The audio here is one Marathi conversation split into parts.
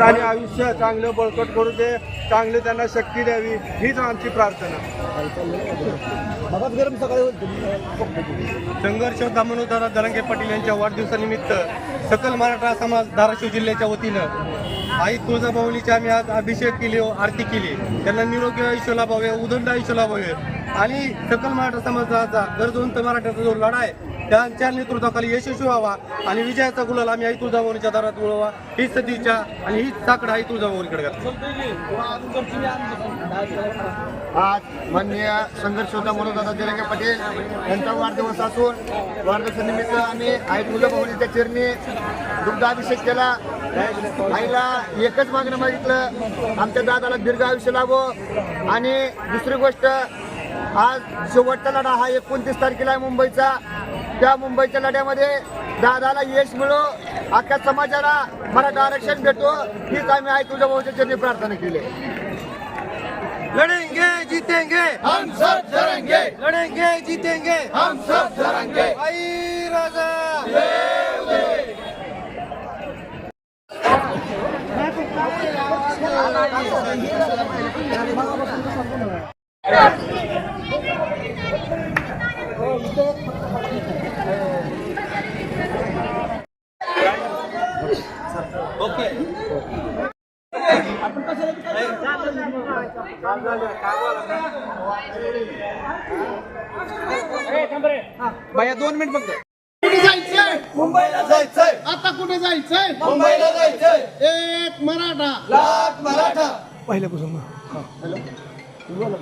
आणि आयुष्य चांगलं बळकट करू दे चांगलं त्यांना शक्ती द्यावी हीच आमची प्रार्थना. संघर्ष दामोदर दरंगे पाटील यांच्या वाढदिवसानिमित्त सकल मराठा समाज धाराशिव जिल्ह्याच्या वतीनं आई तुळजाभवानीची आम्ही आज अभिषेक केली आरती केली. त्यांना निरोगी आयुष्य लाभावे उदंड आयुष्य लाभावे. आणि सकल मराठा समाजाचा गरजवंत मराठ्याचा जो लढा आहे त्यांच्या नेतृत्वाखाली यशस्वी व्हावा आणि विजयाचा गुलाल आम्ही आई तुळजाभवानीच्या दारात उडवा हीच सतीच्या आणि हीच साकड आई तुळजाभवानीकडे आज माननीय संघर्ष होता म्हणून दादा दिलंगे पटेल यांचा वाढदिवस असून वाढदिवसानिमित्त आम्ही आई तुळजाभवानीच्या चिरणी दुग्धाभिषेक केला. आईला एकच मागणं मागितलं आमच्या दादाला दीर्घ आयुष्य लाभो. आणि दुसरी गोष्ट आज शेवटचा लढा हा एकोणतीस तारखेला आहे मुंबईचा. त्या मुंबईच्या लढ्यामध्ये दादाला यश मिळो अख्ख्या समाजाला मराठा आरक्षण भेटो हीच आम्ही आई तुळजाभवानीच्या चरणी प्रार्थना केली. लढेंगे जीतेंगे. हम सब लढेंगे लढेंगे जीतेंगे. हम सब लढेंगे आई राजा. ओके भैया दोन मिनिट फक्त. कुठे जायचंय? मुंबईला जायचंय. आता कुठे जायचंय? मुंबईला जायचंय. एक मराठा. लाख मराठा.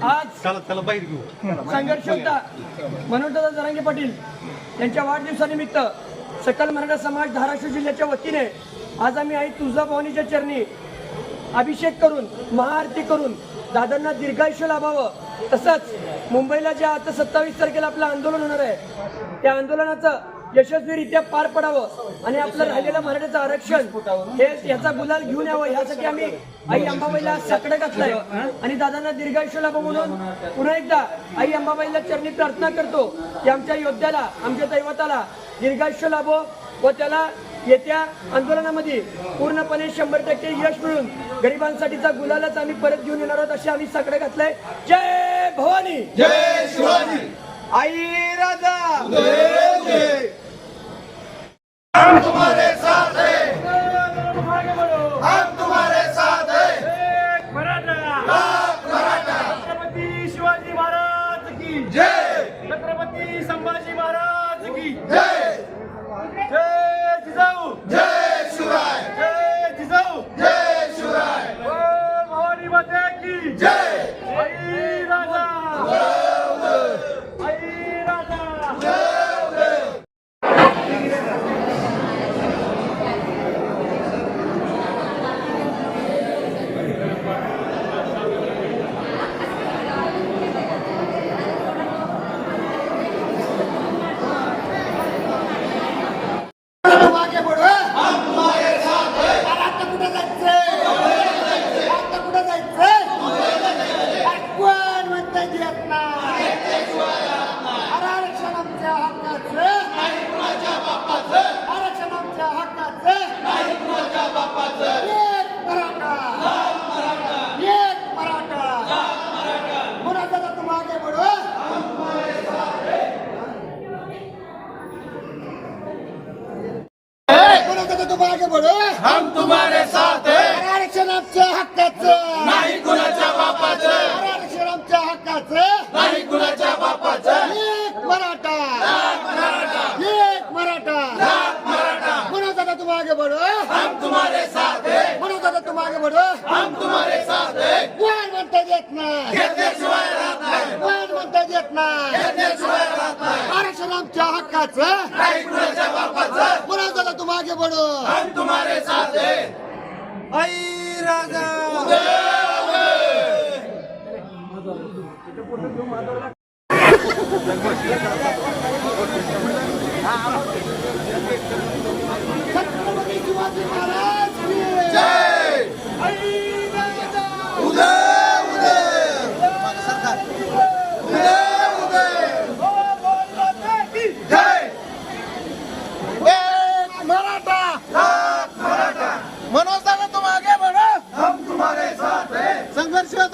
आज चला चला बाहेर घेऊ. संघर्ष होता. मनोजदादा जरांगे पाटील यांच्या वाढदिवसानिमित्त सकल मराठा समाज धाराशिव जिल्ह्याच्या वतीने आज आम्ही आई तुळजाभवानीच्या चरणी अभिषेक करून महाआरती करून दादांना दीर्घायुष्य लाभावं. तसंच मुंबईला जे आता सत्तावीस तारखेला आपलं आंदोलन होणार आहे त्या आंदोलनाचं यशस्वीरित्या पार पडावं आणि आपलं राहिलेलं मराठीचं आरक्षण हे याचा गुलाल घेऊन यावं यासाठी आम्ही आई अंबाबाईला साकडं घातलंय. आणि दादांना दीर्घायुष्य लाभ म्हणून पुन्हा एकदा आई अंबाबाईला चरणी प्रार्थना करतो की आमच्या योद्ध्याला आमच्या दैवताला दीर्घायुष्य लाभो व त्याला येत्या आंदोलनामध्ये पूर्णपणे शंभर टक्के यश मिळून गरिबांसाठीचा गुलालच आम्ही परत घेऊन येणार आहोत असे आम्ही साकडं घातलंय. जय भवानी! जय शिवाजी! आई राजा हम तुम्हारे साथ हैं हम तुम्हारे साथ हैं लाख मराठा छत्रपती शिवाजी महाराज की जय छत्रपती संभाजी महाराज की जय जय जिजाऊ जय शिवराय जय जिजाऊ जय शिवराय बोल भवानी माते की जय आई राजा आई राजा मागे बढो हम तुम्हारे साथ हैं आता कुठे जायचंय आता कुठे जायचंय कोण म्हणता येत नाही आरक्षण आमच्या हक्काचं आरक्षण आमच्या हक्काचं एक मराठा एक मराठा कुणाचा तू मागे बढो कुणाचा तू मागे बढो हम तुम्हारे साथ हैं। आरक्षण आमच्या हक्काचं। नाही कुणाच्या बापाचं। आरक्षण आमच्या हक्काचं। नाही कुणाच्या बापाचं। एक मराठा। एक मराठा। म्हणून दादा तू मागे बढो। हम तुम्हारे साथ हैं। म्हणून दादा तू मागे बढो। हम तुम्हारे साथ हैं। कोण म्हणता येत नाही। घेतल्याशिवाय राहत नाही। कोण म्हणता येत नाही। घेतल्याशिवाय राहत नाही। आरक्षण आमच्या हक्काचं। नाही कुणाच्या बापाचं। म्हणून दादा मागे बढो. हम तुम्हारे साथ हैं. आई राजा. छत्रपती शिवाजी महाराज.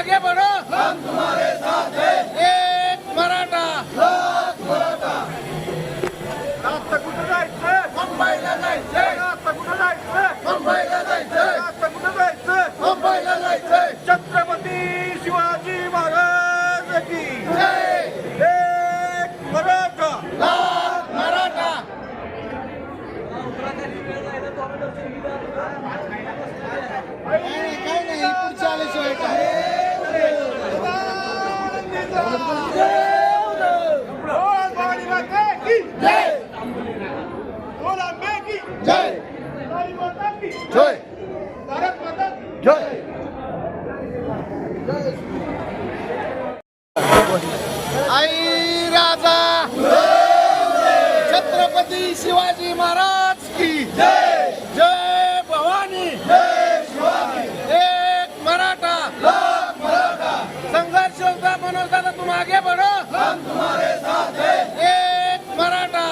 आगे बढ़ो. हम तुम्हारे साथ हैं एक मराठा. कुठं जायचं? मुंबईला जायचंय. कुठं जायचं? मुंबईला जायचंय. कुठं जायचं? मुंबईला जायचंय. छत्रपती शिवाजी महाराज की. जय एक मराठा लाल मराठा काही नाही पुढच्या आल्याशिवाय काय बोल भवानी माता की जय बोल अंबे की जय काली माता की जय भारत माता की जय आई राजा! छत्रपती शिवाजी महाराज की जय जय भवानी! एक मराठा! संघर्ष योद्धा मनोज दादा तुम आगे बढ़ो। हम तुम्हारे साथ एक मराठा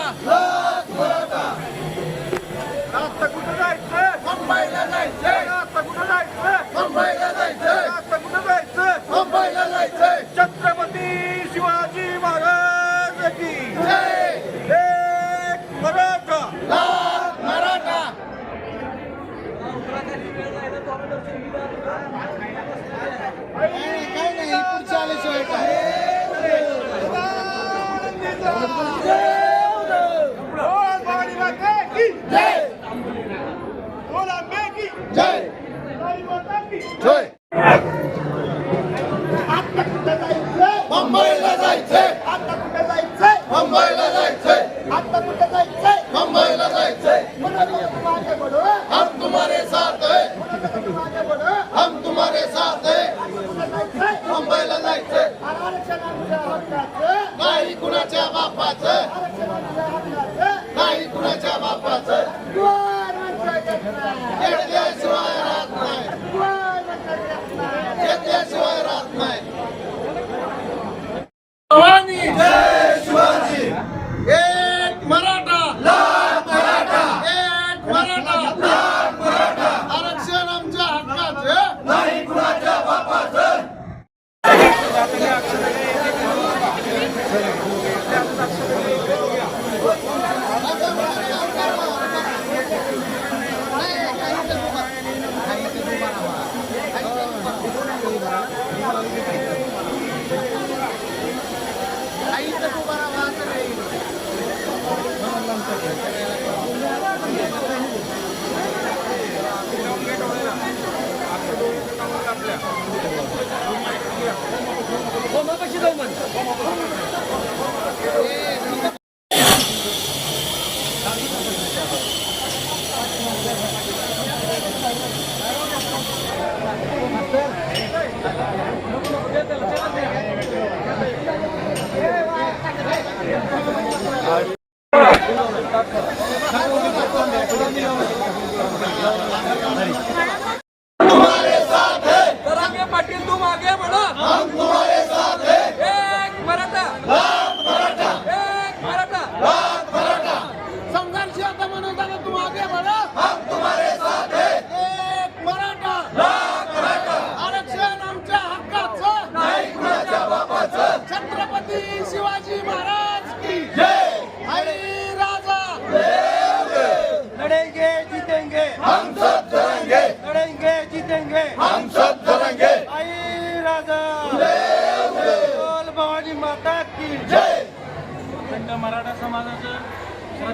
रास्ता कुठं जायचं मुंबईला जायचंय रास्ता कुठं जायचं मुंबईला जायचंय रास्ता कुठं जायचं मुंबईला जायचंय छत्रपती शिवाजी महाराज की जय एक मराठा लाल मराठा काही नाही पुढच्या आल्याशिवाय काय बोल भवानी माता की जय बोल अंबे की जय काली माता की जय मुंबईला जायचंय. आता कुठे जायचंय? मुंबईला जायचंय. आता कुठे जायचंय? मुंबईला जायचंय. हम तुम्हारे साथ हैं. हम तुम्हारे साथ हैं. मुंबईला जायचंय.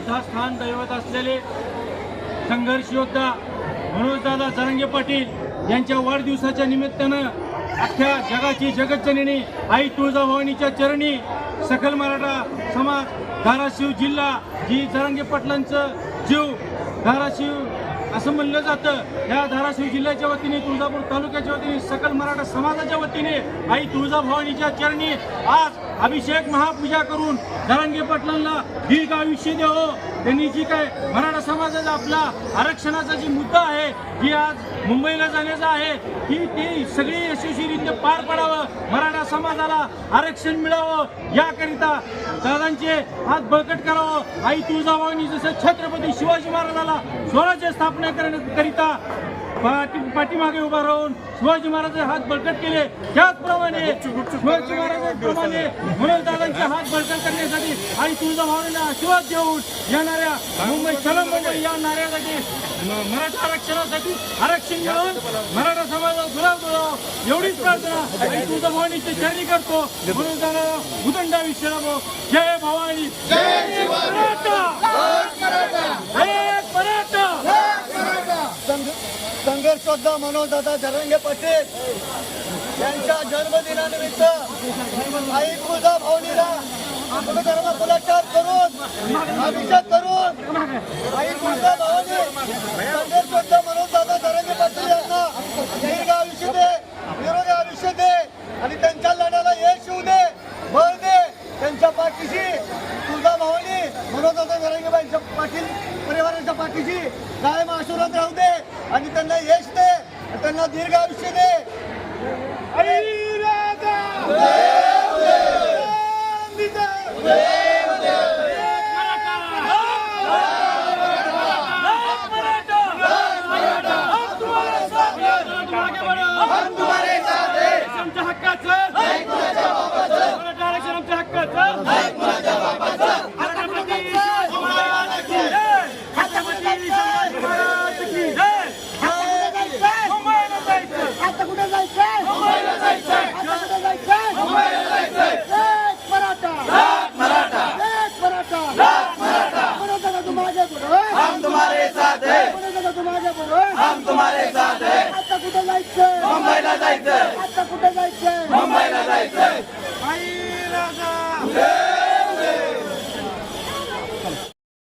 श्रद्धास्थान दैवत असलेले संघर्ष योद्धा मनोजदादा जरंगे पाटील यांच्या वाढदिवसाच्या निमित्तानं अख्ख्या जगाची जगज्जननी आई तुळजाभवानीच्या चरणी सकल मराठा समाज धाराशिव जिल्हा जी जरंगे पाटलांचं जीव धाराशिव असं म्हणलं जातं. ह्या धाराशिव जिल्ह्याच्या वतीने तुळजापूर तालुक्याच्या वतीने सकल मराठा समाजाच्या वतीने आई तुळजाभवानीच्या चरणी आज अभिषेक महापूजा करून जरांगे पाटलांना दीर्घ आयुष्य द्यावं. त्यांनी जी काय मराठा समाजाचा आपला आरक्षणाचा जी मुद्दा आहे जी आज मुंबईला जाण्याचा आहे की ती सगळी यशस्वीरित्या पार पडावं मराठा समाजाला आरक्षण मिळावं याकरिता दादांचे हात बळकट करावं. आई तुळजाभवानी जसं छत्रपती शिवाजी महाराजाला स्वराज्य स्थापना करण्याकरिता पाठीमागे उभा राहून शिवाजी महाराज हात बळकट केले. त्याचप्रमाणे शिवाजी महाराजांप्रमाणे म्हणून दादांचे हात बळकट करण्यासाठी आणि तुळजाभवानीला आशीर्वाद देऊन येणाऱ्या मुंबई चला मुंबई या नाऱ्यासाठी मराठा आरक्षणासाठी आरक्षण मिळवून मराठा समाजाला गुलाब बोलावं एवढीच प्रार्थना आणि तुळजाभवानीची चरणी करतो. म्हणून त्याला उदंडा विषयाला जय भवानी. जय मराठा. मराठा. संघर्षोद्धा मनोजदादा धरंगे पटेल यांच्या जन्मदिनानिमित्त आई तुळजा भावनीला धर्म पुलाचार करून अभिषेक करून आई तुळजा भावनी संघर्षोद्धा मनोजदादा धरंगे पाटील यांना दीर्घ आयुष्य दे निरोगी आयुष्य दे आणि त्यांच्या लढ्याला यश येऊ दे बळ दे. त्यांच्या पाठीशी तुळजा भावनी मनोजदादा जरंगे पाटील परिवाराच्या पाठीशी कायम आशीर्वाद राहू दे आणि त्यांना दीर्घ आयुष्य दे आमच्या हक्काचं मराठा आरक्षण आमच्या हक्काचं छत्रपती शिवाजी महाराज की जय! छत्रपती शिवाजी महाराज की जय! मुंबईला जायचं आता कुठे जायचंय मुंबईला जायचंय आता कुठे जायचंय मुंबईला जायचंय एक मराठा मराठा एक मराठा मनोजदादा तुम आगे बढ़ो हम तुम्हारे साथ हैं मनोजदादा तुम आगे बढ़ो हम तुम्हारे साथ हैं। आता कुठे जायचंय मुंबईला जायचंय आता कुठे जायचंय मुंबईला जायचंय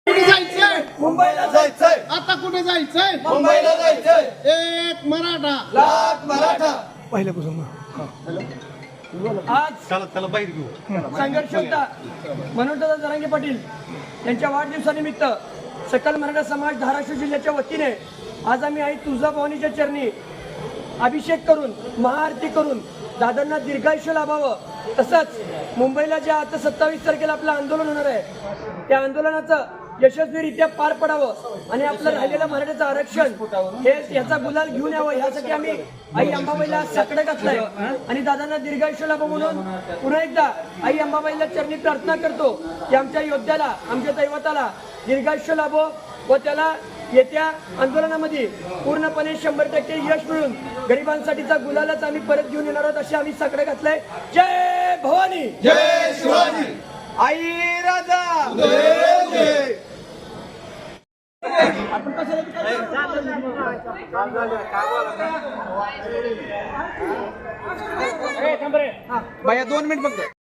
कुठे जायचंय मुंबईला जायचंय। आता कुठे जायचंय? मुंबईला जायचंय। एक मराठा। लाख मराठा। आज चला चला बाहेर घेऊ. संघर्ष होता. मनोजदादा जरांगे पाटील यांच्या वाढदिवसानिमित्त सकल मराठा समाज धाराशिव जिल्ह्याच्या वतीने आज आम्ही आई तुळजाभवानीच्या चरणी. अभिषेक करून महाआरती करून दादांना दीर्घायुष्य लाभावं. तसंच मुंबईला जे आता सत्तावीस तारखेला आपलं आंदोलन होणार आहे त्या आंदोलनाचं यशस्वीरित्या पार पडावं आणि आपलं राहिलेलं मराठीचं आरक्षण हे याचा गुलाल घेऊन यावं. यासाठी आम्ही आई अंबाबाईला साकडं घातलंय आणि दादांना दीर्घायुष्य लाभ म्हणून पुन्हा एकदा आई अंबाबाईला चरणी प्रार्थना करतो की आमच्या योद्ध्याला आमच्या दैवताला दीर्घायुष्य लाभो व त्याला येत्या आंदोलनामध्ये पूर्णपणे शंभर टक्के यश मिळून गरिबांसाठीचा गुलालच आम्ही परत घेऊन येणार आहोत असे आम्ही साकडं घातलंय. जय भवानी! जय शिवाजी! आई राजा! बाया दोन मिनिट फक्त